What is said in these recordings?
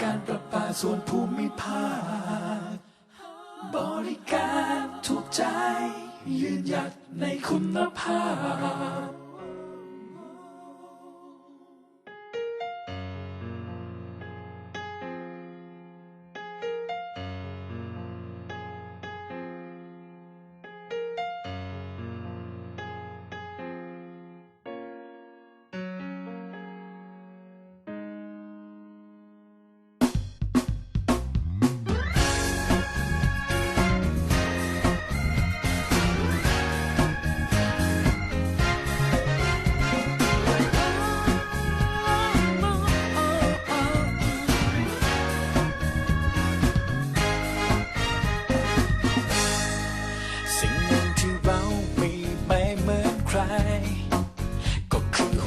การประปาส่วนภูมิภาค บริการถูกใจ ยืนหยัดในคุณภาพ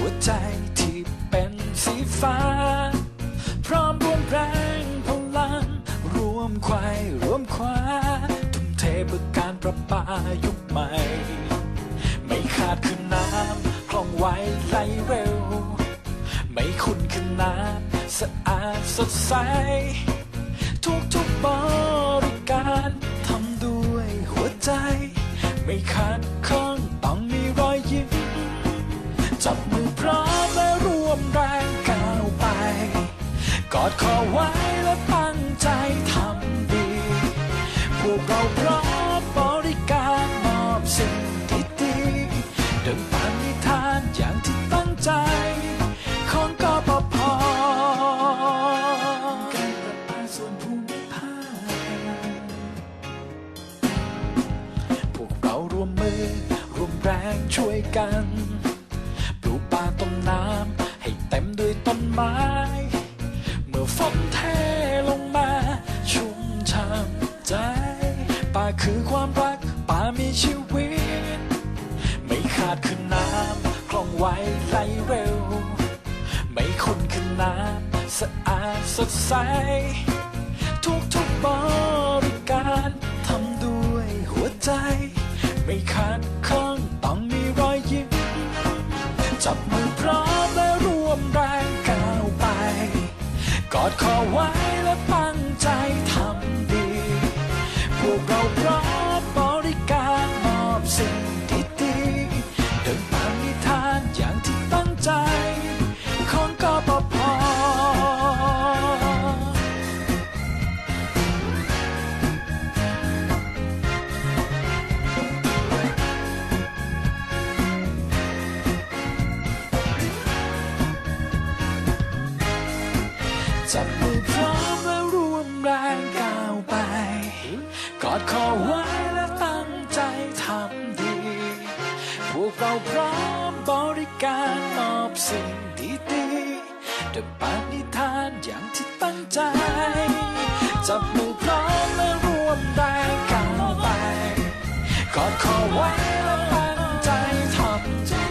วใจที่เป็นสีฟ้า พร้อมรวมแรงพลังรวมควายรวมคว้าทุ่มเทเพื่อการประปายุคใหม่ ไม่ขาดคือน้ำคล่องไวไหลเร็ว ไม่คุ้นคือน้ำสะอาดสดใส ทุกทุกบริการทำด้วยหัวใจ ไม่ขาดข้อง ดคอไว้และตั้งใจทำดี พวกเราพร้อมบริการมอบสิ่งที่ดีเดินตานิทานอย่างที่ตั้งใจ ของกปพการประปาส่วนภูมิภาคพวกเราร่วมมือร่วมแรงช่วยกัน คือความรัก ป่ามีชีวิต ไม่ขาดคือน้ำคล่องไวไหลเร็ว ไม่คุ้นคือน้ำสะอาดสดใส ทุกทุกบริการทำด้วยหัวใจ ไม่ขาดข้องต้องมีรอยยิ้ม จับมือพร้อมและร่วมแรงก้าวไป กอดคอไว้และตั้ว กเราพร้อมบริการมอบสิ่งที่ดีเดินตามนิทานอย่างที่ตั้งใจ ของกปพจับมือพร้อม ไว้และตั้งใจทำดี พวกเราพร้อมบริการมอบสิ่งดีๆดังปานนิทานอย่างที่ตั้งใจ จับมือพร้อมและร่วมแรงก้าวไปกอดคอไว้และตั้งใจทำดี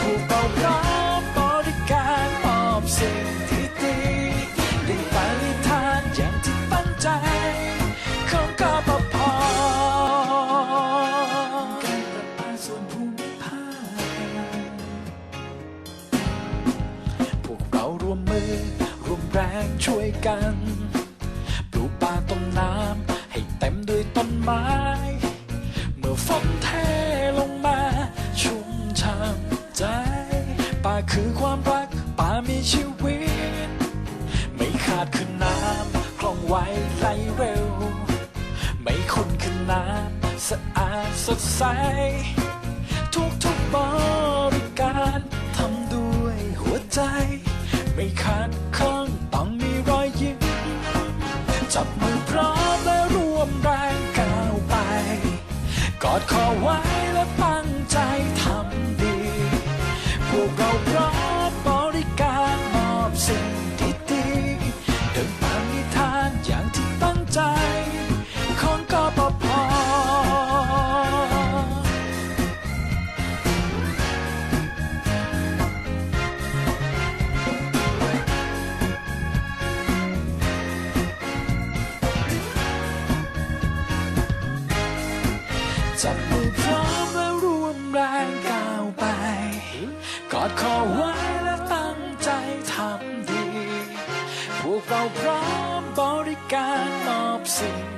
พวกเราพร้อมบริการมอบสิ่งดีไร่วมแรงช่วยกัน ปลูกป่าต้นน้ำให้เต็มด้วยต้นไม้ เมื่อฝนเทลงมา ชุ่มช่ำใจ ป่าคือความรัก ป่ามีชีวิต ไม่ขาดคือน้ำคล่องไวไหลเร็ว ไม่คุ้นคือน้ำสะอาดสดใส ทุกทุกๆบริการทำด้วยหัวใจ ไม่ขาด จับมือพร้อมและร่วมแรงก้าวไป กอดคอไว้และตั้งใจทำดี พวกเราพร้อมบริการ จับมือพร้อมและร่วมแรงก้าวไป กอดคอไว้และตั้งใจทำดี พววกเราพร้อมบริการมอบสิ่ง